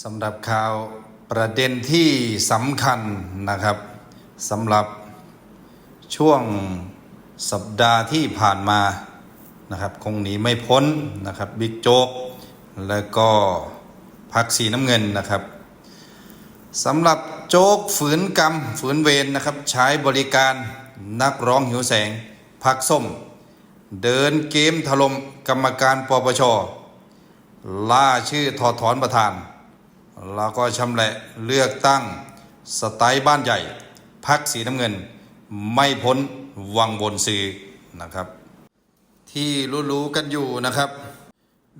สำหรับข่าวประเด็นที่สำคัญนะครับสำหรับช่วงสัปดาห์ที่ผ่านมานะครับคงหนีไม่พ้นนะครับบิ๊กโจ๊กแล้วก็พักสีน้ำเงินนะครับสำหรับโจ๊กฝืนกรรมฝืนเวรนะครับ ใช้บริการนักร้องหิวแสง พักส้ม เดินเกมถล่มกรรมการปปชล่าชื่อถอดถอนประธาน แล้วก็ชำแหละเลือกตั้งสไตล์บ้านใหญ่พักสีน้ำเงิน ไม่พ้นวังบนซื้อนะครับ ที่รู้ๆกันอยู่นะครับ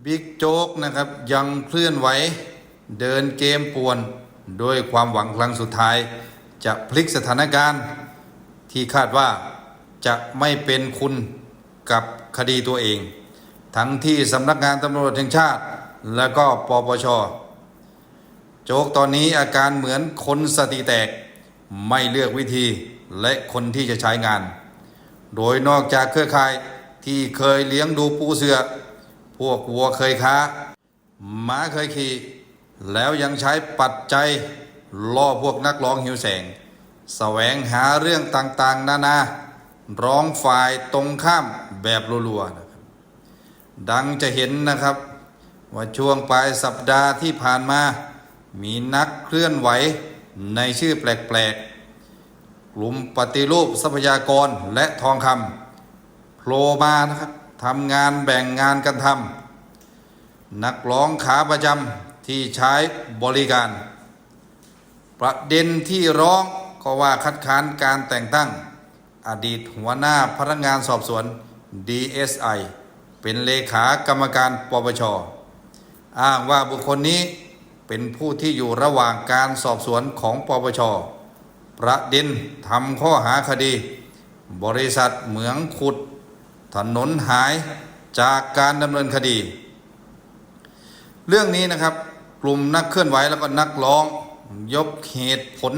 บิ๊กโจ๊กนะครับยังเคลื่อนไหวเดินเกมป่วนด้วยความหวังครั้งสุดท้าย จะพลิกสถานการณ์ ที่คาดว่าจะไม่เป็นคุณกับคดีตัวเอง ทั้งที่สำนักงานตำรวจแห่งชาติ และก็ปปช โจ๊กตอนนี้อาการเหมือนคนสติแตก ไม่เลือกวิธีและคนที่จะใช้งาน โดยนอกจากเครือข่ายที่เคยเลี้ยงดูปูเสือ พวกวัวเคยค้าม้าเคยขี่แล้วยังใช้ปัจจัยล่อพวกนักร้องหิวแสงแสวงหาเรื่องต่างๆ นานา ร้องฝ่ายตรงข้ามแบบรัวๆนะครับดังจะเห็นนะครับ ว่าช่วงปลายสัปดาห์ที่ผ่านมา มีนักเคลื่อนไหวในชื่อแปลกๆ กลุ่มปฏิรูปทรัพยากรและทองคำโผล่มานะครับทำงานแบ่งงานกันทำนักร้องขาประจำที่ใช้บริการ ประเด็นที่ร้องก็ว่าคัดค้านการแต่งตั้ง อดีตหัวหน้าพนักงานสอบสวน DSI เป็นเลขากรรมการปปชอ้างว่าบุคคลนี้ เป็นผู้ที่อยู่ระหว่างการสอบสวนของปปช ประเด็นทำข้อหาคดี บริษัทเหมืองขุด ถนนหายจากการดำเนินคดี เรื่องนี้นะครับกลุ่มนักเคลื่อนไหวแล้วก็นักร้อง ยกเหตุผล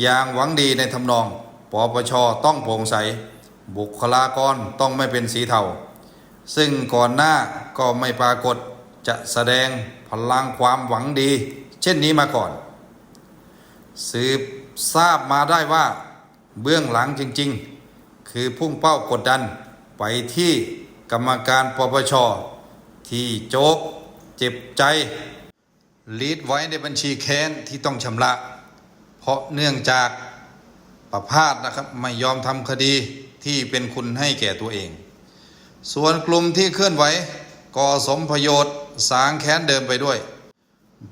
อย่างหวังดีในทำนอง ปปชต้องโปร่งใส บุคลากรต้องไม่เป็นสีเทาซึ่งก่อนหน้าก็ไม่ปรากฏ จะแสดงพลังความหวังดี เช่นนี้มาก่อน สืบทราบมาได้ว่าเบื้องหลังจริงๆ คือพุ่งเป้ากดดัน ไปที่กรรมการปปช ที่โจ๊กเจ็บใจลีดไว้ในบัญชีแค้นที่ต้องชำระ เพราะเนื่องจากประพาสนะครับไม่ยอมทำคดีที่เป็นคุณให้แก่ตัวเอง ส่วนกลุ่มที่เคลื่อนไหวก่อสมประโยชน์ สางแค้นเดิมไปด้วย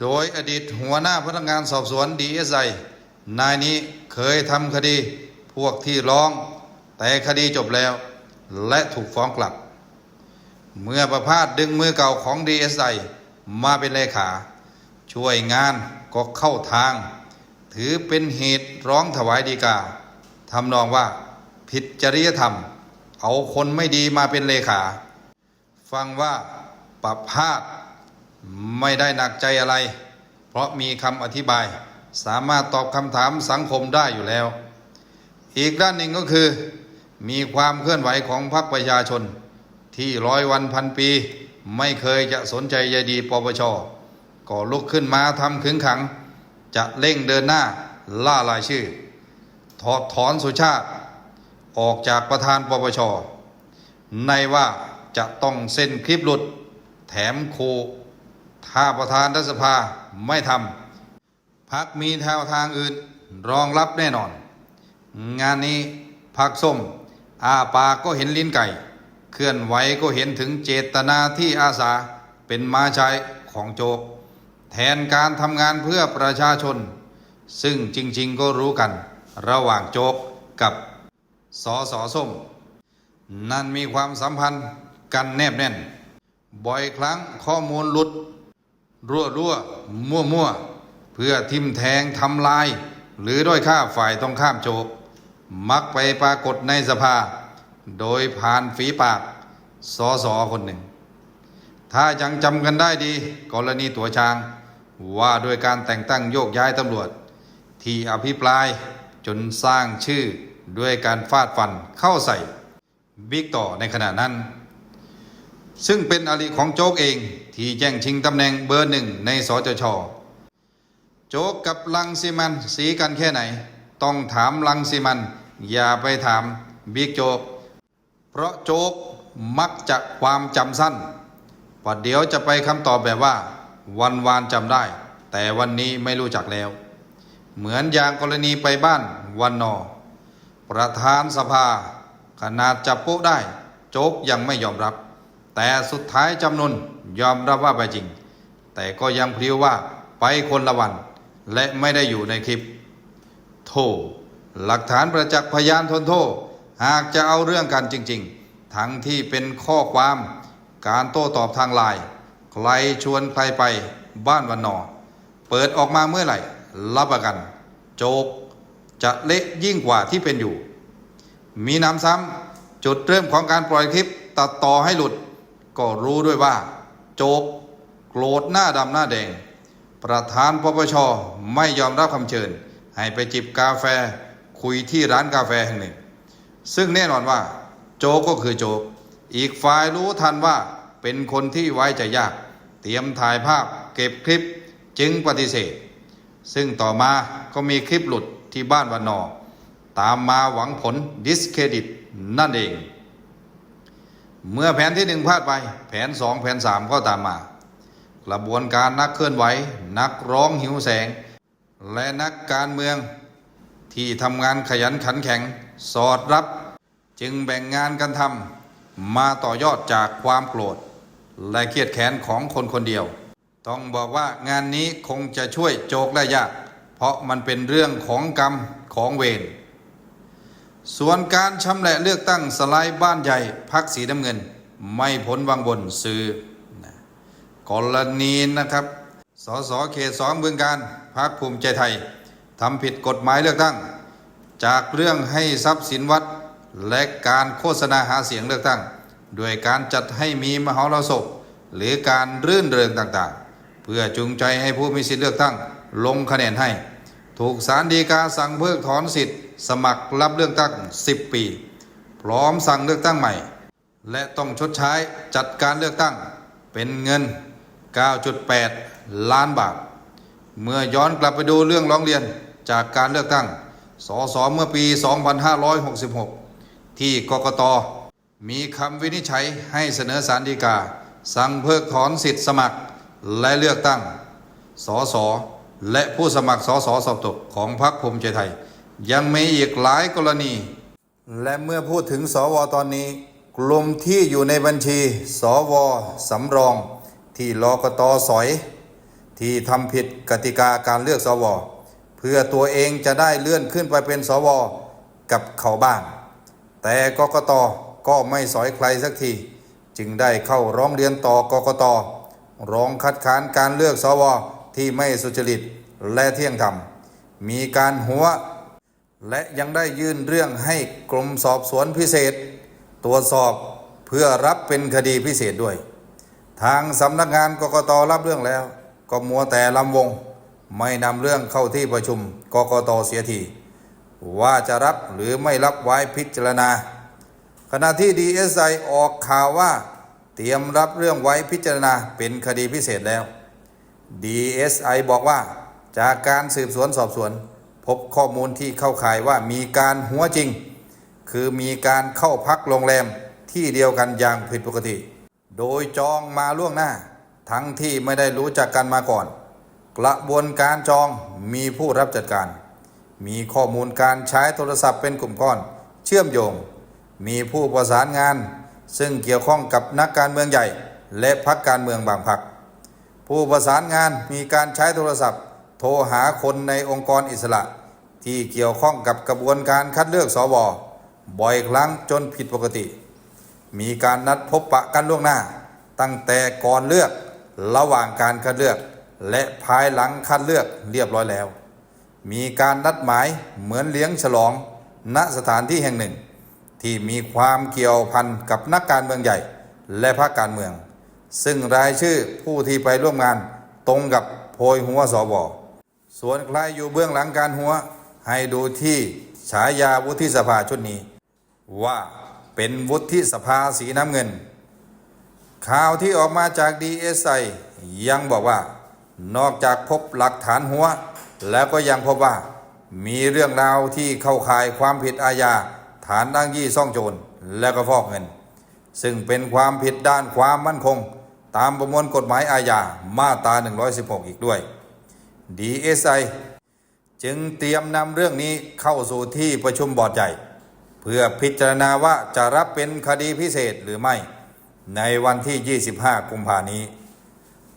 โดยอดีตหัวหน้าพนักงานสอบสวนดีเอสไอนายนี้เคยทำคดีพวกที่ร้อง แต่คดีจบแล้ว และถูกฟ้องกลับ เมื่อประพาสดึงมือเก่าของดีเอสไอมาเป็นเลขา ช่วยงานก็เข้าทาง ถือเป็นเหตุร้องถวายดีกาทำนองว่าผิดจริยธรรม เอาคนไม่ดีมาเป็นเลขา ฟังว่า ปรับพาดไม่ได้หนักใจอะไร เพราะมีคำอธิบาย สามารถตอบคำถามสังคมได้อยู่แล้ว อีกด้านหนึ่งก็คือ มีความเคลื่อนไหวของพรรคประชาชน ที่ร้อยวันพันปี ไม่เคยจะสนใจใยดีปปชก็ลุกขึ้นมาทำขึงขัง จะเร่งเดินหน้าล่ารายชื่อ ถอดถอนสุชาติ ออกจากประธานปปชในว่าจะต้องเซ็นคลิปหลุด แถมโค ถ้าประธานรัฐสภาไม่ทำพักมีแนวทางอื่นรองรับแน่นอน งานนี้พักส้มอาปากก็เห็นลิ้นไก่ เคลื่อนไหวก็เห็นถึงเจตนาที่อาสาเป็นมาใช้ของโจก แทนการทำงานเพื่อประชาชน ซึ่งจริงๆก็รู้กัน ระหว่างโจกกับสอสอส้ม นั่นมีความสัมพันธ์กันแนบแน่น บ่อยครั้งข้อมูลหลุด รั่วรั่วมั่วมั่วเพื่อทิมแทงทำลาย หรือด้อยค่าฝ่ายต้องข้ามโจก มักไปปรากฏในสภา โดยผ่านฝีปากสอสอคนหนึ่ง ถ้ายังจำกันได้ดี กรณีตัวช้าง ว่าด้วยการแต่งตั้งโยกย้ายตำรวจ ที่อภิปรายจนสร้างชื่อด้วยการฟาดฟันเข้าใส่บิ๊กต่อในขณะนั้น ซึ่งเป็นอริของโจ๊กเองที่แย่งชิงตำแหน่งเบอร์หนึ่งในสจช โจ๊กกับลังสิมันสีกันแค่ไหน ต้องถามลังสิมัน อย่าไปถามบิ๊กโจ๊ก เพราะโจ๊กมักจะความจำสั้นว่าเดี๋ยวจะไปคำตอบแบบว่า วันวานจำได้ แต่วันนี้ไม่รู้จักแล้ว เหมือนอย่างกรณีไปบ้านวันนอ ประธานสภา ขนาดจับโป๊ะได้ โจ๊กยังไม่ยอมรับ แต่สุดท้ายจำนวนยอมรับว่าไปจริง แต่ก็ยังพลิ้วว่าไปคนละวัน และไม่ได้อยู่ในคลิป โทหลักฐานประจักษ์พยานทนโทษ หากจะเอาเรื่องกันจริง ๆ ทั้งที่เป็นข้อความการโต้ตอบทางไลน์ใครชวนใครไปบ้านวันนอ เปิดออกมาเมื่อไหร่ รับประกัน โจก จะเละยิ่งกว่าที่เป็นอยู่ มีน้ำซ้ำจุดเริ่มของการปล่อยคลิปตัดต่อให้หลุด ก็รู้ด้วยว่า โจกโกรธหน้าดำหน้าแดง ประธานปปชไม่ยอมรับคำเชิญ ให้ไปจิบกาแฟคุยที่ร้านกาแฟแห่งหนึ่ง ซึ่งแน่นอนว่า โจกก็คือโจกอีกฝ่ายรู้ทันว่าเป็นคนที่ไว้ใจยาก เตรียมถ่ายภาพเก็บคลิปจึงปฏิเสธ ซึ่งต่อมาก็มีคลิปหลุดที่บ้านวันนอ ตามมาหวังผลดิสเครดิตนั่นเอง เมื่อแผนที่หนึ่งพลาดไป แผนสองแผนสามก็ตามมา กระบวนการนักเคลื่อนไหว นักร้องหิวแสง และนักการเมือง ที่ทำงานขยันขันแข็ง สอดรับ จึงแบ่งงานกันทำมาต่อยอดจากความโกรธ และเครียดแค้นของคนคนเดียว ต้องบอกว่างานนี้คงจะช่วยโจกได้ยาก เพราะมันเป็นเรื่องของกรรมของเวร ส่วนการชำแหละเลือกตั้งสไลด์บ้านใหญ่พักสีน้ำเงิน ไม่พ้นวังบนซื้อกรณีนะครับสสเขตสองบึงการพักภูมิใจไทยทำผิดกฎหมายเลือกตั้ง จากเรื่องให้ทรัพย์สินวัด และการโฆษณาหาเสียงเลือกตั้ง ด้วยการจัดให้มีมหรสพหรือการรื่นเริงต่างๆ เพื่อจูงใจให้ผู้มีสิทธิเลือกตั้ง ลงคะแนนให้ ถูกสารดีกาสั่งเพิกถอนสิทธิ สมัครรับเลือกตั้ง 10 ปี พร้อมสั่งเลือกตั้งใหม่ และต้องชดใช้จัดการเลือกตั้งเป็นเงิน 9.8 ล้านบาท เมื่อย้อนกลับไปดูเรื่องร้องเรียนจากการเลือกตั้ง สสเมื่อปี 2566 ที่กกต มีคำวินิจฉัยให้เสนอสารดีกา สั่งเพิกถอนสิทธิสมัครและเลือกตั้ง สส และผู้สมัครสสสอบตกของพรรคภูมิใจไทย ยังมีอีกหลายกรณี และเมื่อพูดถึงสวตอนนี้ กลุ่มที่อยู่ในบัญชี สวสำรอง ที่ลกตสอย ที่ทำผิดกติกาการเลือกสว เพื่อตัวเองจะได้เลื่อนขึ้นไปเป็นสวกับเขาบ้าง แต่กกตก็ไม่สอยใครสักที จึงได้เข้าร้องเรียนต่อกกตร้องคัดค้านการเลือกสวที่ไม่สุจริตและเที่ยงธรรมมีการหัว และยังได้ยื่นเรื่องให้กรมสอบสวนพิเศษ ตรวจสอบเพื่อรับเป็นคดีพิเศษด้วย ทางสำนักงานกกตรับเรื่องแล้ว ก็มัวแต่ลำวง ไม่นำเรื่องเข้าที่ประชุมกกตเสียทีว่าจะรับหรือไม่รับไว้พิจารณา ขณะที่ DSI ออกข่าวว่า เตรียมรับเรื่องไว้พิจารณาเป็นคดีพิเศษแล้ว DSI บอกว่าจากการสืบสวนสอบสวน พบข้อมูลที่เข้าข่ายว่ามีการหัวจริง คือมีการเข้าพักโรงแรมที่เดียวกันอย่างผิดปกติ โดยจองมาล่วงหน้า ทั้งที่ไม่ได้รู้จักกันมาก่อน กระบวนการจองมีผู้รับจัดการ มีข้อมูลการใช้โทรศัพท์เป็นกลุ่มก้อน เชื่อมโยง มีผู้ประสานงาน ซึ่งเกี่ยวข้องกับนักการเมืองใหญ่ และพักการเมืองบางพัก ผู้ประสานงานมีการใช้โทรศัพท์ ทรหาคนในองค์กรอิสระ ที่เกี่ยวข้องกับกระบวนการคัดเลือกสวบ่อยครั้งจนผิดปกติ มีการนัดพบปะกันล่วงหน้า ตั้งแต่ก่อนเลือกระหว่างการคัดเลือก และภายหลังคัดเลือกเรียบร้อยแล้ว มีการนัดหมายเหมือนเลี้ยงฉลอง ณสถานที่แห่งหนึ่ง ที่มีความเกี่ยวพันกับนักการเมืองใหญ่ และพรรคการเมือง ซึ่งรายชื่อผู้ที่ไปร่วมงานตรงกับโพยหัวสว ส่วนใครอยู่เบื้องหลังการหัว ให้ดูที่ฉายาวุฒิสภาชุดนี้ ว่าเป็นวุฒิสภาสีน้ำเงิน ข่าวที่ออกมาจาก DSI ยังบอกว่า นอกจากพบหลักฐานหัว แล้วก็ยังพบว่า มีเรื่องราวที่เข้าข่ายความผิดอาญาฐานอ้างยี่ซ่องโจรและก็ฟอกเงิน ซึ่งเป็นความผิดด้านความมั่นคง ตามประมวลกฎหมายอาญามาตรา 116 อีกด้วย DSI จึงเตรียมนำเรื่องนี้เข้าสู่ที่ประชุมบอร์ดใหญ่ เพื่อพิจารณาว่าจะรับเป็นคดีพิเศษหรือไม่ ในวันที่ 25 กุมภานี้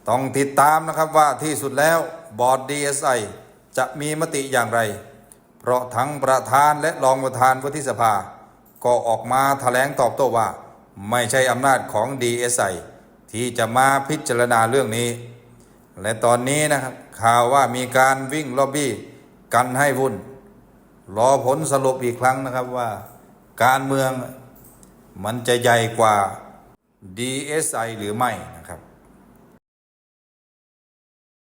ต้องติดตามนะครับว่าที่สุดแล้วบอร์ด DSI จะมีมติอย่างไร เพราะทั้งประธานและรองประธานวุฒิสภา ก็ออกมาแถลงตอบโต้ว่า ไม่ใช่อำนาจของ DSI ที่จะมาพิจารณาเรื่องนี้ และตอนนี้นะครับข่าวว่ามีการวิ่งล็อบบี้กันให้วุ่น รอผลสรุปอีกครั้งนะครับว่า การเมืองมันจะใหญ่กว่า DSI หรือไม่นะครับ